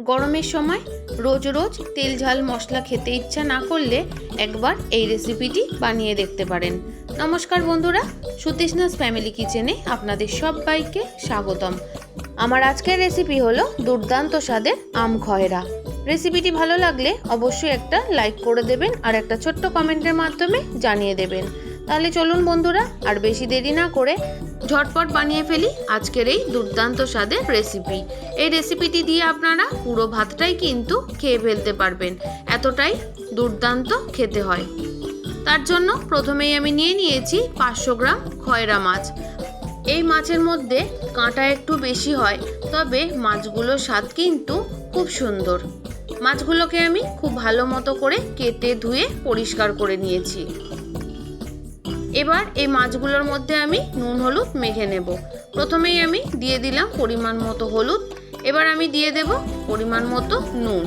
গরমের সময় রোজ রোজ তেল ঝাল মশলা খেতে ইচ্ছা না করলে একবার এই রেসিপিটি বানিয়ে দেখতে পারেন। নমস্কার বন্ধুরা, সুতৃষ্ণাস ফ্যামিলি কিচেনে আপনাদের সবাইকে স্বাগতম। আমার আজকের রেসিপি হলো দুর্দান্ত স্বাদের আম খয়রা। রেসিপিটি ভালো লাগলে অবশ্যই একটা লাইক করে দেবেন আর একটা ছোট্ট কমেন্টের মাধ্যমে জানিয়ে দেবেন। তাহলে চলুন বন্ধুরা, আর বেশি দেরি না করে ঝটপট বানিয়ে ফেলি আজকের এই দুর্দান্ত স্বাদের রেসিপি এই রেসিপিটি দিয়ে আপনারা পুরো ভাতটাই কিন্তু খেয়ে ফেলতে পারবেন। এতটাই দুর্দান্ত খেতে হয়। তার জন্য প্রথমেই আমি নিয়ে নিয়েছি পাঁচশো গ্রাম খয়রা মাছ। এই মাছের মধ্যে কাঁটা একটু বেশি হয়, তবে মাছগুলোর স্বাদ কিন্তু খুব সুন্দর। মাছগুলোকে আমি খুব ভালো মতো করে কেটে ধুয়ে পরিষ্কার করে নিয়েছি। এবার এই মাছগুলোর মধ্যে আমি নুন, হলুদ মেখে নেব। প্রথমেই আমি দিয়ে দিলাম পরিমাণ মতো হলুদ। এবার আমি দিয়ে দেব পরিমাণ মতো নুন।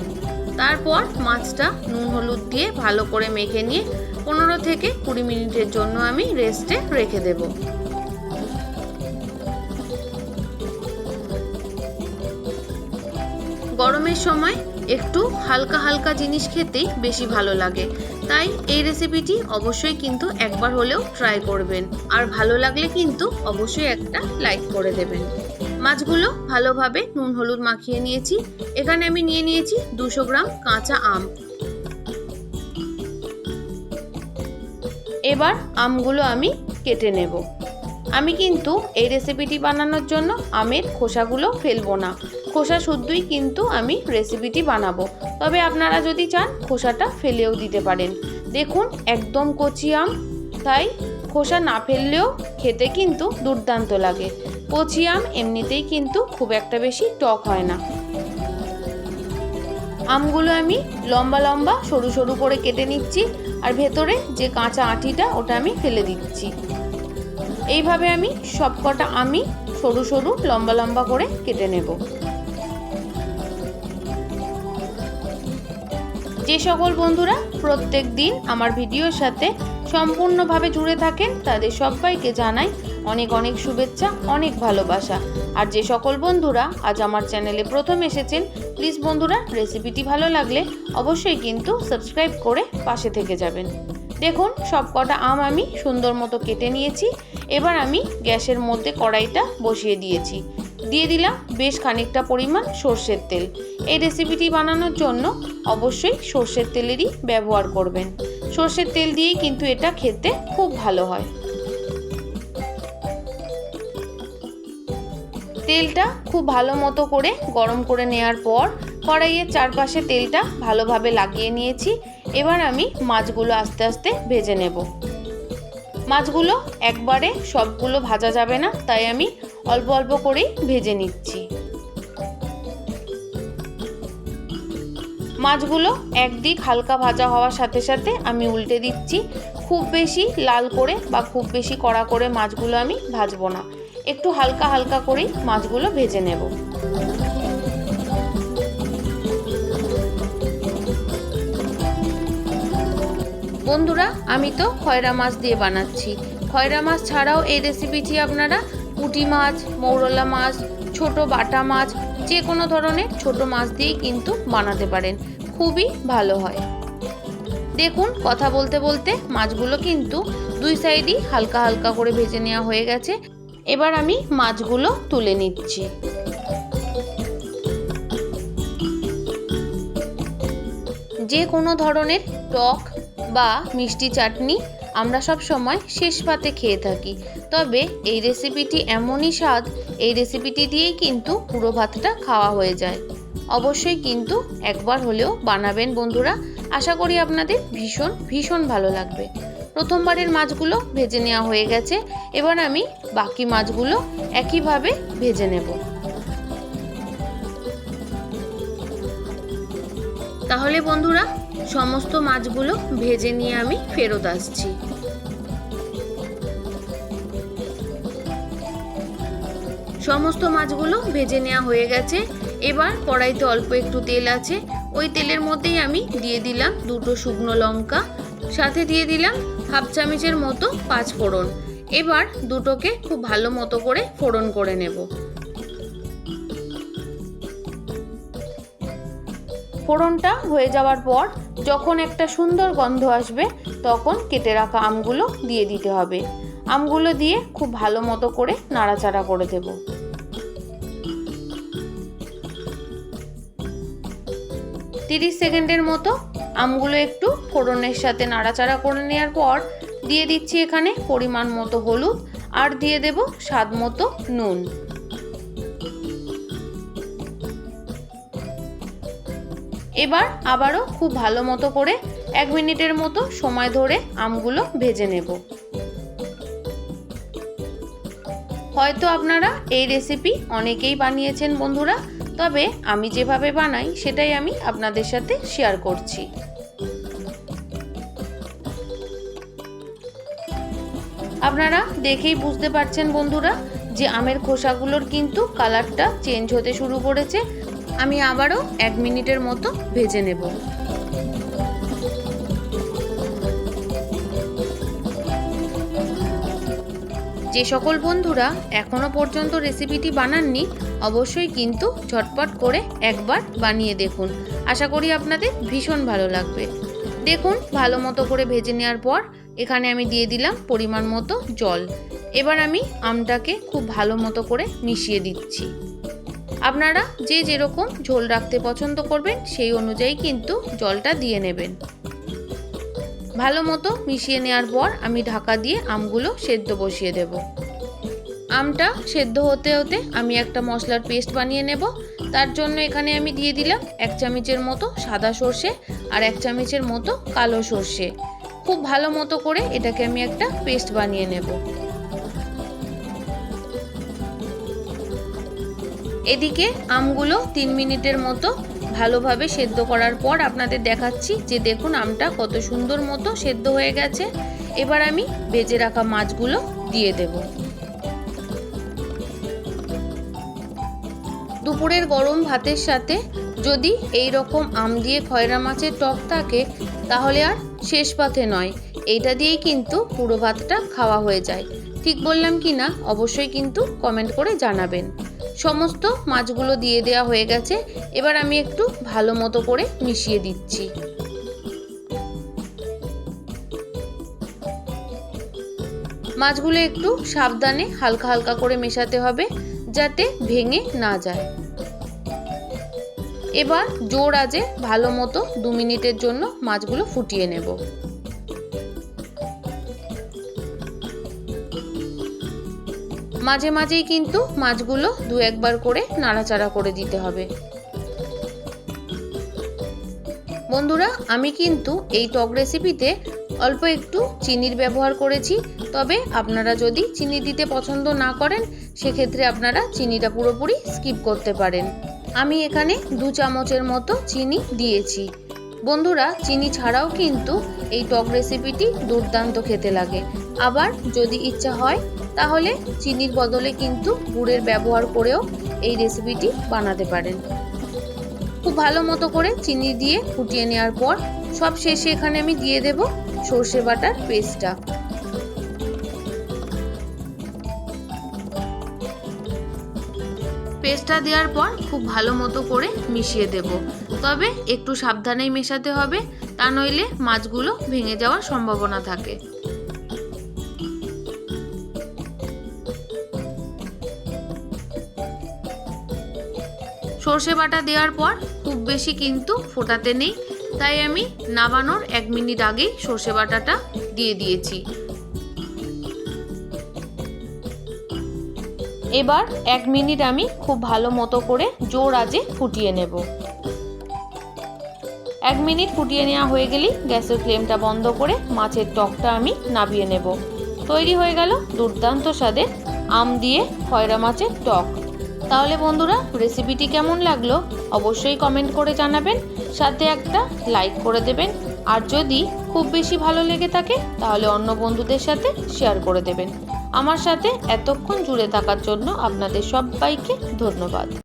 তারপর মাছটা নুন, হলুদ দিয়ে ভালো করে মেখে নিয়ে পনেরো থেকে কুড়ি মিনিটের জন্য আমি রেস্টে রেখে দেবো। গরমের সময় একটু হালকা হালকা জিনিস খেতেই বেশি ভালো লাগে। তাই এই রেসিপিটি অবশ্যই কিন্তু একবার হলেও ট্রাই করবেন। আর ভালো লাগলে কিন্তু অবশ্যই একটা লাইক করে দেবেন। মাছগুলো ভালোভাবে নুন হলুদ মাখিয়ে নিয়েছি। এখানে আমি নিয়ে নিয়েছি দুশো গ্রাম কাঁচা আম। এবার আমগুলো আমি কেটে নেব। আমি কিন্তু এই রেসিপিটি বানানোর জন্য আমের খোসাগুলো ফেলব না। খোসা শুদ্ধই কিন্তু আমি রেসিপিটি বানাবো। তবে আপনারা যদি চান, খোসাটা ফেলেও দিতে পারেন। দেখুন, একদম কচি আম, তাই খোসা না ফেললেও খেতে কিন্তু দুর্দান্ত লাগে। কচি আম এমনিতেই কিন্তু খুব একটা বেশি টক হয় না। আমগুলো আমি লম্বা লম্বা, সরু সরু করে কেটে নিচ্ছি আর ভেতরে যে কাঁচা আঁটিটা, ওটা আমি ফেলে দিচ্ছি। এইভাবে আমি সবকটা আমি সরু সরু, লম্বা লম্বা করে কেটে নেব। যে সকল বন্ধুরা প্রত্যেক দিন আমার ভিডিওর সাথে সম্পূর্ণভাবে জুড়ে থাকেন, তাদের সবাইকে জানাই অনেক অনেক শুভেচ্ছা, অনেক ভালোবাসা। আর যে সকল বন্ধুরা আজ আমার চ্যানেলে প্রথম এসেছেন, প্লিজ বন্ধুরা রেসিপিটি ভালো লাগলে অবশ্যই কিন্তু সাবস্ক্রাইব করে পাশে থেকে যাবেন। দেখুন সব কটা আম আমি সুন্দর মতো কেটে নিয়েছি। এবার আমি গ্যাসের মধ্যে কড়াইটা বসিয়ে দিয়েছি। দিয়ে দিলাম বেশ খানিকটা পরিমাণ সর্ষের তেল। এই রেসিপিটি বানানোর জন্য অবশ্যই সর্ষের তেলেরই ব্যবহার করবেন। সর্ষের তেল দিয়েই কিন্তু এটা খেতে খুব ভালো হয়। তেলটা খুব ভালো মতো করে গরম করে নেওয়ার পর কড়াইয়ের চারপাশে তেলটা ভালোভাবে লাগিয়ে নিয়েছি। এবার আমি মাছগুলো আস্তে আস্তে ভেজে নেব। মাছগুলো একবারে সবগুলো ভাজা যাবে না, তাই আমি অল্প অল্প করেই ভেজে নিচ্ছি। মাছগুলো একদিক হালকা ভাজা হওয়ার সাথে সাথে আমি উল্টে দিচ্ছি। খুব বেশি লাল করে বা খুব বেশি কড়া করে মাছগুলো আমি ভাজবো না। একটু হালকা হালকা করেই মাছগুলো ভেজে নেব। বন্ধুরা, আমি তো খয়রা মাছ দিয়ে বানাচ্ছি। খয়রা মাছ ছাড়াও এই রেসিপিটি আপনারা পুঁটি মাছ, মৌরলা মাছ, ছোট বাটা মাছ, যে কোনো ধরনের ছোট মাছ দিয়েই কিন্তু বানাতে পারেন। খুবই ভালো হয়। দেখুন, কথা বলতে বলতে মাছগুলো কিন্তু দুই সাইডই হালকা হালকা করে ভেজে নেওয়া হয়ে গেছে। এবার আমি মাছগুলো তুলে নিচ্ছি। যে কোনো ধরনের টক বা মিষ্টি চাটনি আমরা সব সময় শেষ পাতে খেয়ে থাকি। তবে এই রেসিপিটি এমনই স্বাদ, এই রেসিপিটি দিয়েই কিন্তু পুরো ভাতটা খাওয়া হয়ে যায়। অবশ্যই কিন্তু একবার হলেও বানাবেন বন্ধুরা। আশা করি আপনাদের ভীষণ ভীষণ ভালো লাগবে। প্রথমবারের মাছগুলো ভেজে নেওয়া হয়ে গেছে। এবার আমি বাকি মাছগুলো একইভাবে ভেজে নেব। তাহলে বন্ধুরা সমস্ত মাছগুলো ভেজে নিয়ে আমি ফেরত আসছি। সমস্ত মাছগুলো ভেজে নেওয়া হয়ে গেছে। এবার কড়াইতে অল্প একটু তেল আছে। ওই তেলের মধ্যেই আমি দিয়ে দিলাম দুটো শুকনো লঙ্কা। সাথে দিয়ে দিলাম হাফ চামচের মতো পাঁচ ফোড়ন এবার দুটোকে খুব ভালো মতো করে ফোড়ন করে নেব। ফোড়নটা হয়ে যাওয়ার পর যখন একটা সুন্দর গন্ধ আসবে, তখন কেটে রাখা আমগুলো দিয়ে দিতে হবে। আমগুলো দিয়ে খুব ভালো মতো করে নাড়াচাড়া করে দেব। তিরিশ সেকেন্ডের মতো আমগুলো একটু ফোড়নের সাথে নাড়াচাড়া করে নেওয়ার পর দিয়ে দিচ্ছি এখানে পরিমাণ মতো হলুদ, আর দিয়ে দেব স্বাদ মতো নুন। এবার আবারও খুব ভালো মতো করে এক মিনিটের মতো সময় ধরে আমগুলো ভেজে নেব। হয়তো আপনারা এই রেসিপি অনেকেই বানিয়েছেন বন্ধুরা, তবে আমি যেভাবে বানাই সেটাই আমি আপনাদের সাথে শেয়ার করছি। আপনারা দেখেই বুঝতে পারছেন বন্ধুরা যে আমের খোসাগুলোর কিন্তু কালারটা চেঞ্জ হতে শুরু করেছে আমি আবারও এক মিনিটের মতো ভেজে নেব। যে সকল বন্ধুরা এখনও পর্যন্ত রেসিপিটি বানাননি, অবশ্যই কিন্তু ঝটপট করে একবার বানিয়ে দেখুন। আশা করি আপনাদের ভীষণ ভালো লাগবে। দেখুন, ভালো মতো করে ভেজে নেওয়ার পর এখানে আমি দিয়ে দিলাম পরিমাণ মতো জল। এবার আমি আমটাকে খুব ভালো মতো করে মিশিয়ে দিচ্ছি। আপনারা যে যেরকম ঝোল রাখতে পছন্দ করবেন, সেই অনুযায়ী কিন্তু জলটা দিয়ে নেবেন। ভালো মতো মিশিয়ে নেওয়ার পর আমি ঢাকা দিয়ে আমগুলো সেদ্ধ বসিয়ে দেব। আমটা সেদ্ধ হতে হতে আমি একটা মশলার পেস্ট বানিয়ে নেব। তার জন্য এখানে আমি দিয়ে দিলাম এক চামচের মতো সাদা সর্ষে আর এক চামচের মতো কালো সর্ষে। খুব ভালো মতো করে এটাকে আমি একটা পেস্ট বানিয়ে নেব। এদিকে আমগুলো তিন মিনিটের মতো ভালোভাবে সেদ্ধ করার পর আপনাদের দেখাচ্ছি যে দেখুন আমটা কত সুন্দর মতো সেদ্ধ হয়ে গেছে। এবার আমি ভেজে রাখা মাছগুলো দিয়ে দেব। দুপুরের গরম ভাতের সাথে যদি এই রকম আম দিয়ে খয়রা মাছের টক থাকে, তাহলে আর শেষ পাতে নয়। এইটা দিয়েই কিন্তু পুরো ভাতটা খাওয়া হয়ে যায়। ঠিক বললাম কি না? অবশ্যই কিন্তু কমেন্ট করে জানাবেন। সমস্ত মাছগুলো দিয়ে দেওয়া হয়ে গেছে। এবার আমি একটু ভালো মতো করে মিশিয়ে দিচ্ছি। মাছগুলো একটু সাবধানে হালকা হালকা করে মেশাতে হবে, যাতে ভেঙে না যায়। এবার জোর আজে ভালো মতো দু মিনিটের জন্য মাছগুলো ফুটিয়ে নেব। মাঝে মাঝেই কিন্তু মাছগুলো দু একবার করে নাড়াচাড়া করে দিতে হবে। বন্ধুরা, আমি কিন্তু এই টক রেসিপিতে অল্প একটু চিনির ব্যবহার করেছি, তবে আপনারা যদি চিনি দিতে পছন্দ না করেন, সেক্ষেত্রে আপনারা চিনিটা পুরোপুরি স্কিপ করতে পারেন। আমি এখানে দু চামচের মতো চিনি দিয়েছি। বন্ধুরা, চিনি ছাড়াও কিন্তু এই টক রেসিপিটি দুর্দান্ত খেতে লাগে। আবার যদি ইচ্ছা হয় তাহলে চিনির বদলে কিন্তু গুড়ের ব্যবহার করেও এই রেসিপিটি বানাতে পারেন। খুব ভালো মতো করে চিনি দিয়ে ফুটিয়ে নেওয়ার পর সব শেষে এখানে আমি দিয়ে দেব সর্ষে বাটার পেস্টটা। পেস্টটা দেওয়ার পর খুব ভালো মতো করে মিশিয়ে দেব। তবে একটু সাবধানেই মেশাতে হবে, তা নইলে মাছগুলো ভেঙে যাওয়ার সম্ভাবনা থাকে। সর্ষে বাটা দেওয়ার পর খুব বেশি কিন্তু ফোটাতে নেই। তাই আমি নাবানোর এক মিনিট আগেই সর্ষে বাটাটা দিয়ে দিয়েছি। এবার এক মিনিট আমি খুব ভালো মতো করে জোর আজে ফুটিয়ে নেব। এক মিনিট ফুটিয়ে নেওয়া হয়ে গেলেই গ্যাসের ফ্লেমটা বন্ধ করে মাছের টকটা আমি নাবিয়ে নেব। তৈরি হয়ে গেল দুর্দান্ত স্বাদের আম দিয়ে খয়রা মাছের টক। তাহলে বন্ধুরা রেসিপিটি কেমন লাগল? অবশ্যই কমেন্ট করে জানাবেন, সাথে একটা লাইক করে দেবেন, আর যদি খুব বেশি ভালো লেগে থাকে, তাহলে অন্য বন্ধুদের সাথে শেয়ার করে দেবেন। আমার সাথে এতক্ষণ জুড়ে থাকার জন্য আপনাদের সবাইকে ধন্যবাদ।